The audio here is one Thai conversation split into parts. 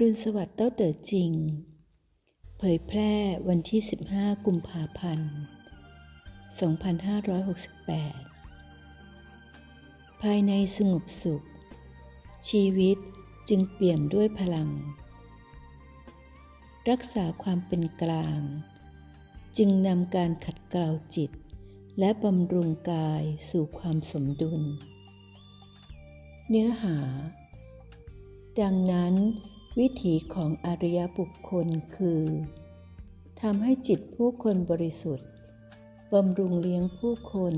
รุณสวัสดิ์เต้าเต๋อจริง เผยแพร่วันที่ 15 กุมภาพันธ์ 2568 ภายในสงบสุข ชีวิตจึงเปี่ยมด้วยพลัง รักษาความเป็นกลาง จึงนำการขัดเกลาจิต และบำรุงกายสู่ความสมดุล เนื้อหาดังนั้น วิถีของอริยบุคคลคือทำให้จิตผู้คนบริสุทธิ์บำรุงเลี้ยงผู้คน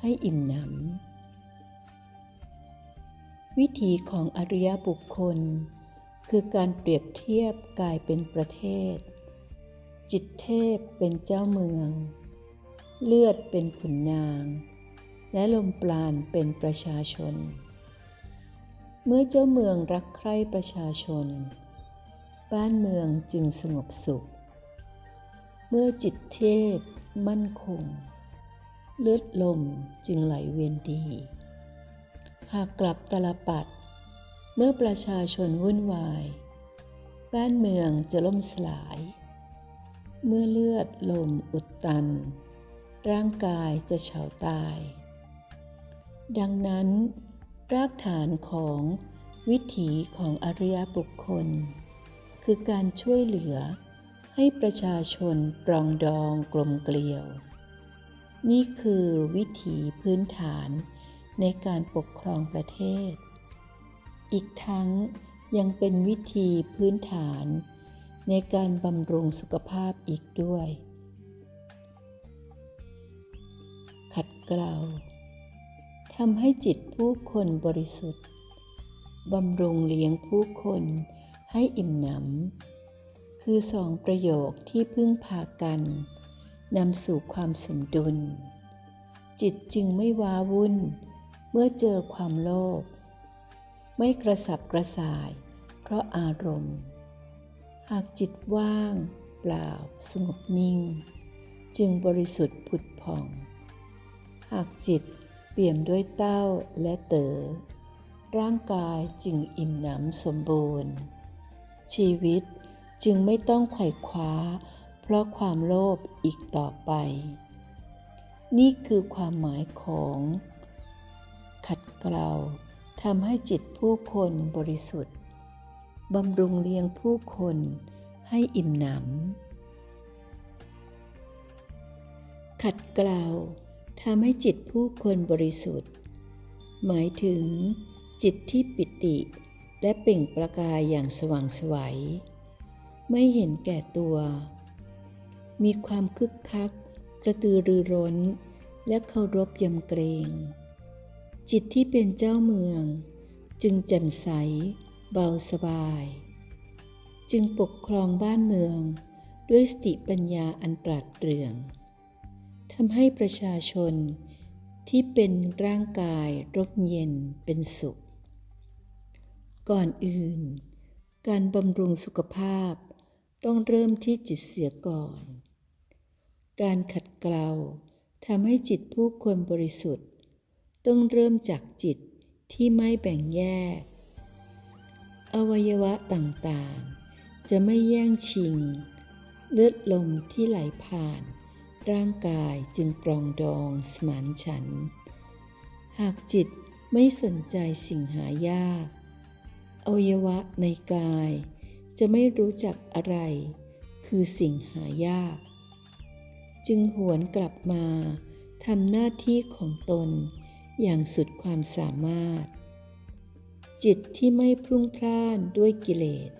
ให้อิ่มหนำวิถีของอริยบุคคล คือการเปรียบเทียบกายเป็นประเทศ จิตเทพเป็นเจ้าเมือง เลือดเป็นขุนนาง และลมปราณเป็นประชาชน เมื่อเจ้าเมืองรักใคร่ประชาชน บ้านเมืองจึงสงบสุข เมื่อจิตเทพมั่นคง เลือดลมจึงไหลเวียนดี หากกลับตลปัด เมื่อประชาชนวุ่นวาย บ้านเมืองจะล่มสลาย เมื่อเลือดลมอุดตัน ร่างกายจะเฉาตาย ดังนั้น รากฐานของวิถีของอริยบุคคล คือการช่วยเหลือให้ประชาชนปรองดองกลมเกลียว นี่คือวิถีพื้นฐานในการปกครองประเทศ อีกทั้งยังเป็นวิธีพื้นฐานในการบำรุงสุขภาพอีกด้วย ขัดเกลา ทำให้จิตผู้คนบริสุทธิ์บำรุงเลี้ยงผู้คนให้อิ่มหนำคือสองประโยคที่พึ่งพากันนำสู่ความสมดุล จิตจึงไม่ว้าวุ่น เมื่อเจอความโลภไม่กระสับกระส่าย เพราะอารมณ์ หากจิตว่าง เปล่า สงบนิ่ง จึงบริสุทธิ์ผุดผ่อง หากจิต เปี่ยมด้วยเต้าและเต๋อ ร่างกายจึงอิ่มหนำสมบูรณ์ ชีวิตจึงไม่ต้องไขว่คว้า เพราะความโลภอีกต่อไป นี่คือความหมายของ ขัดเกลาทำให้จิตผู้คนบริสุทธิ์บำรุงเลี้ยงผู้คนให้อิ่มหนำขัดเกลา ทำให้จิตผู้คนบริสุทธิ์ หมายถึง จิตที่ปิติ และเปล่งประกายอย่างสว่างสวัย ไม่เห็นแก่ตัว มีความคึกคัก กระตือรือร้น และเคารพยำเกรง จิตที่เป็นเจ้าเมือง จึงแจ่มใส เบาสบาย จึงปกครองบ้านเมืองด้วยสติปัญญาอันปราดเปรื่อง ทำให้ประชาชนที่เป็นร่างกายร่มเย็นเป็นสุข ก่อนอื่น การบำรุงสุขภาพต้องเริ่มที่จิตเสียก่อน การขัดเกลาทำให้จิตผู้คนบริสุทธิ์ ต้องเริ่มจากจิตที่ไม่แบ่งแยก อวัยวะต่างๆ จะไม่แย่งชิง เลือดลมที่ไหลผ่าน ร่างกายจึงปรองดองสมานฉัน หากจิตไม่สนใจสิ่งหายากอวัยวะในกาย จะไม่รู้จักอะไร คือสิ่งหายาก จึงหวนกลับมาทำหน้าที่ของตนอย่างสุดความสามารถ จิตที่ไม่พรุ่งพล่านด้วยกิเลส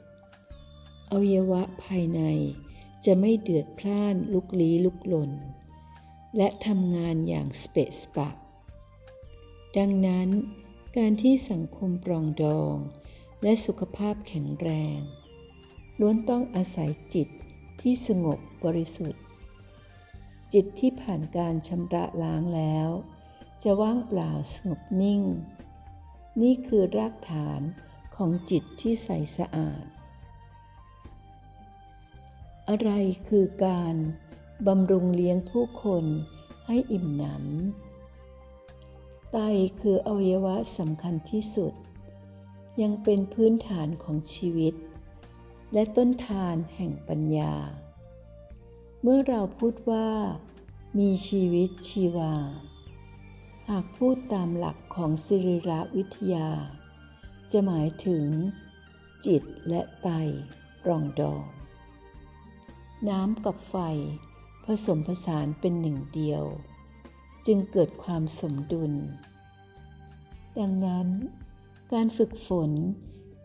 อวัยวะภายใน จะไม่เดือดพล่านลุกลี้ลุกลน และทำงานอย่างสเปสปะ ดังนั้น การที่สังคมปรองดอง และสุขภาพแข็งแรง ล้วนต้องอาศัยจิตที่สงบบริสุทธิ์ จิตที่ผ่านการชำระล้างแล้ว จะว่างเปล่าสงบนิ่ง นี่คือรากฐานของจิตที่ใสสะอาด อะไรคือการบำรุงเลี้ยงผู้คนให้อิ่มหนำ ไตคืออวัยวะสำคัญที่สุด ยังเป็นพื้นฐานของชีวิต และต้นทานแห่งปัญญา เมื่อเราพูดว่า มีชีวิตชีวา หากพูดตามหลักของสิริรวิทยา จะหมายถึง จิตและไตรองดอง น้ำกับไฟ ผสมผสานเป็นหนึ่งเดียว จึงเกิดความสมดุล ดังนั้น การฝึกฝน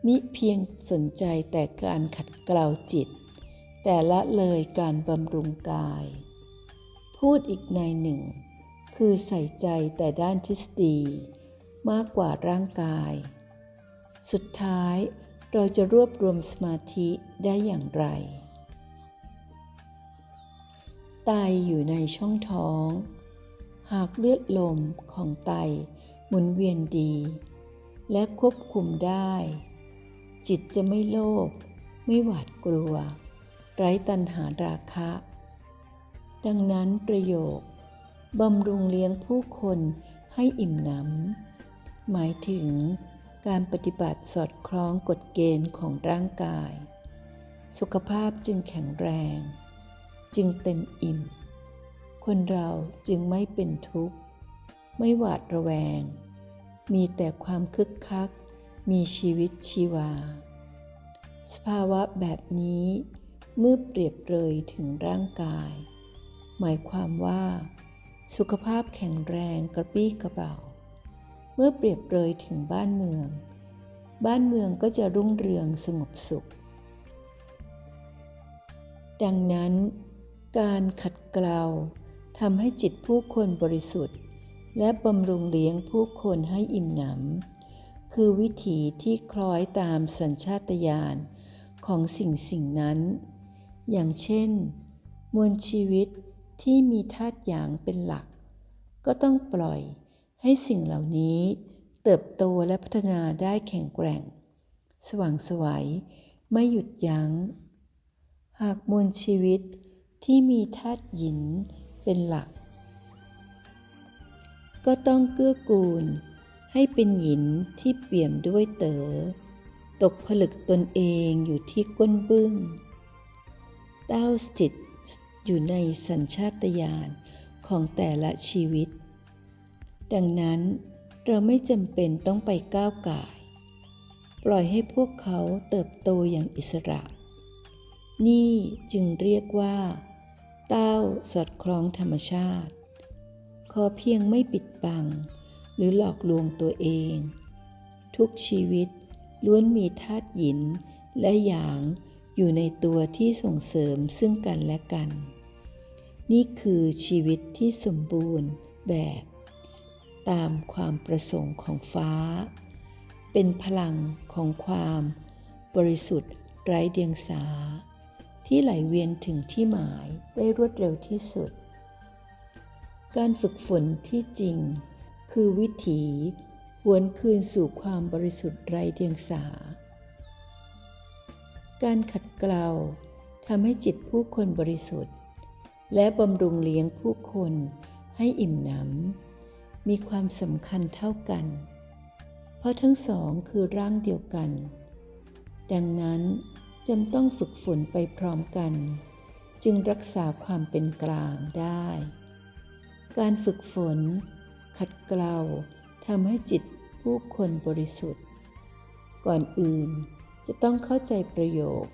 มิเพียงสนใจแต่การขัดเกลาจิต แต่ละเลยการบำรุงกาย พูดอีกในหนึ่ง คือใส่ใจแต่ด้านทฤษฎีมากกว่าร่างกาย สุดท้ายเราจะรวบรวมสมาธิได้อย่างไร ไตอยู่ในช่องท้อง หากเลือดลมของไตหมุนเวียนดี และควบคุมได้ จิตจะไม่โลภไม่หวาดกลัว ไร้ตัณหาราคะ ดังนั้นประโยคบำรุงเลี้ยงผู้คนให้อิ่มหนำหมายถึงการปฏิบัติสอดคล้องกฎเกณฑ์ของร่างกาย สุขภาพจึงแข็งแรง จึงเต็มอิ่ม คนเราจึงไม่เป็นทุกข์ ไม่หวาดระแวง มีแต่ความคึกคัก มีชีวิตชีวา สภาวะแบบนี้เมื่อเปรียบเลยถึงร่างกาย หมายความว่า สุขภาพแข็งแรงกระปี้กระเป๋าเมื่อเปรียบเลยถึงบ้านเมือง บ้านเมืองก็จะรุ่งเรืองสงบสุข ดังนั้น การขัดเกลาทำให้จิตผู้คนบริสุทธิ์ และบำรุงเลี้ยงผู้คนให้อิ่มหนำคือวิถีที่คล้อยตามสัญชาตญาณของสิ่งสิ่งนั้น อย่างเช่น มวลชีวิตที่มีธาตุหยางเป็นหลัก ก็ต้องปล่อยให้สิ่งเหล่านี้เติบโตและพัฒนาได้แข็งแกร่ง สว่างสวยไม่หยุดยัง้ง หากมวลชีวิต ที่มีธาตุหยินเป็นหลัก ก็ต้องเกื้อกูล ให้เป็นหยินที่เปี่ยมด้วยเต๋อตกผลึกตนเองอยู่ที่ก้นบึ้งเต้าสถิตอยู่ในสัญชาตญาณของแต่ละชีวิต ดังนั้นเราไม่จำเป็นต้องไปก้าวก่าย ปล่อยให้พวกเขาเติบโตอย่างอิสระ นี่จึงเรียกว่า เต้าสอดคล้องธรรมชาติ ขอเพียงไม่ปิดบัง หรือหลอกลวงตัวเอง ทุกชีวิตล้วนมีธาตุหยินและหยางอยู่ในตัวที่ส่งเสริมซึ่งกันและกัน นี่คือชีวิตที่สมบูรณ์แบบ ตามความประสงค์ของฟ้า เป็นพลังของความบริสุทธิ์ไร้เดียงสา ที่ไหลเวียนถึงที่หมายได้รวดเร็วที่สุด การฝึกฝนที่จริง คือวิถีหวนคืนสู่ความบริสุทธิ์ไร้เดียงสา การขัดเกลาทำให้จิตผู้คนบริสุทธิ์ และบำรุงเลี้ยงผู้คนให้อิ่มหนำมีความสำคัญเท่ากัน เพราะทั้งสองคือร่างเดียวกัน ดังนั้น จำต้องฝึกฝนไปพร้อมกัน จึงรักษาความเป็นกลางได้ การฝึกฝน ขัดเกลาทำให้จิตผู้คนบริสุทธิ์ ก่อนอื่นจะต้องเข้าใจประโยค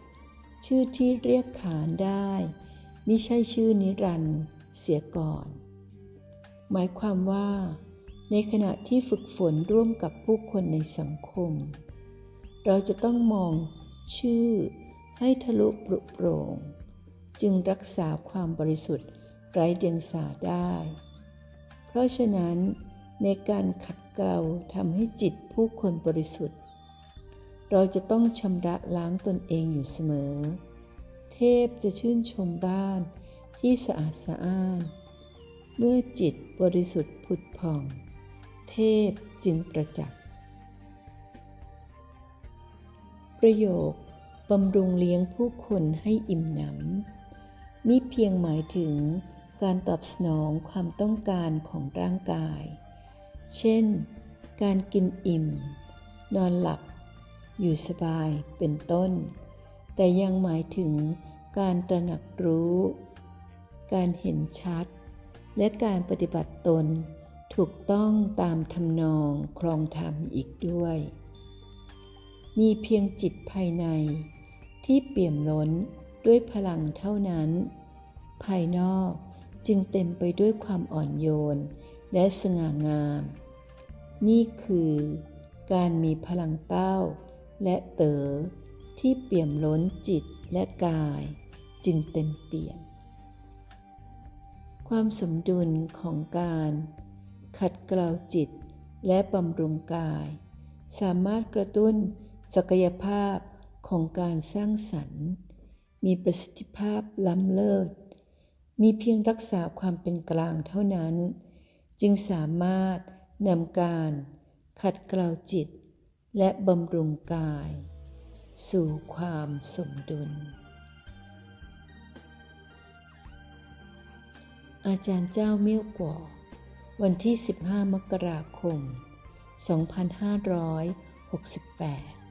ชื่อที่เรียกขานได้ไม่ใช่ชื่อนิรันด์เสียก่อน หมายความว่า ในขณะที่ฝึกฝนร่วมกับผู้คนในสังคม เราจะต้องมอง ชื่อให้ทะลุปรุโปร่ง จึงรักษาความบริสุทธิ์ไร้เดียงสาได้ เพราะฉะนั้นในการขัดเกลาทำให้จิตผู้คนบริสุทธิ์ เราจะต้องชำระล้างตนเองอยู่เสมอ เทพจะชื่นชมบ้านที่สะอาดสะอ้าน เมื่อจิตบริสุทธิ์ผุดผ่อง เทพจึงประจักษ์ ประโยคบำรุงเลี้ยงผู้คนให้อิ่มหนำนี่เพียงหมายถึงการตอบสนองความต้องการของร่างกาย เช่น การกินอิ่ม นอนหลับ อยู่สบายเป็นต้น แต่ยังหมายถึงการตระหนักรู้ การเห็นชัด และการปฏิบัติตนถูกต้องตามทำนองครองธรรมอีกด้วย มีเพียงจิตภายใน ที่เปี่ยมล้นด้วยพลังเท่านั้น ภายนอกจึงเต็มไปด้วยความอ่อนโยนและสง่างาม นี่คือการมีพลังเต้า และเต๋อที่เปี่ยมล้นจิตและกาย จึงเต็มเปี่ยม ความสมดุลของการขัดเกลาจิตและบำรุงกาย สามารถกระตุ้น ศักยภาพของการสร้างสรรค์ มีประสิทธิภาพล้ำเลิศ มีเพียงรักษาความเป็นกลางเท่านั้น จึงสามารถนำการขัดเกลาจิต และบำรุงกาย สู่ความสมดุล อาจารย์เจ้าเมี่ยวกวอวันที่ 15 มกราคม 2568